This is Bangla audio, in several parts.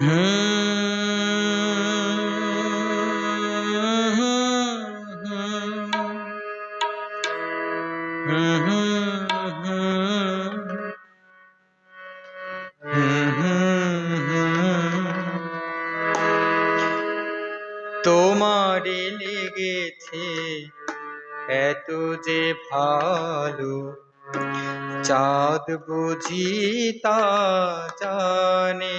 তোমারে লেগেছে এত যে ভালো চাঁদ বুঝি তা জানে।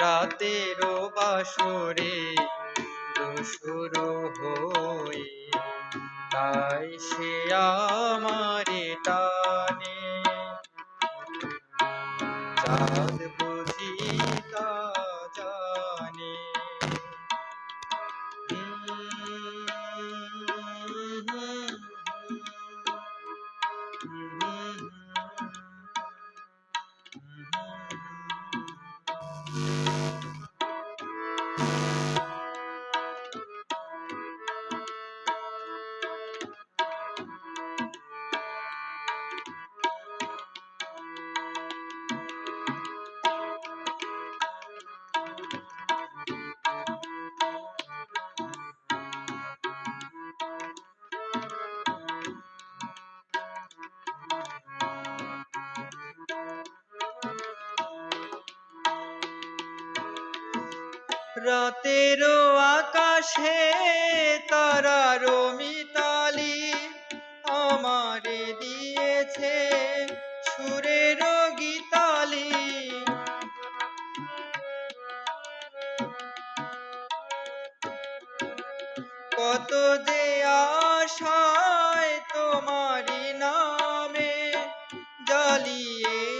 রাতেরও বাসরে দোসর হই তাই সে আমারে টানে চাঁদ বুঝি তা রাতের আকাশে তারা রমিতালি আমারে দিয়েছে সুরের গীতালি। কত যে আশায় তোমারি নামে জ্বালিয়ে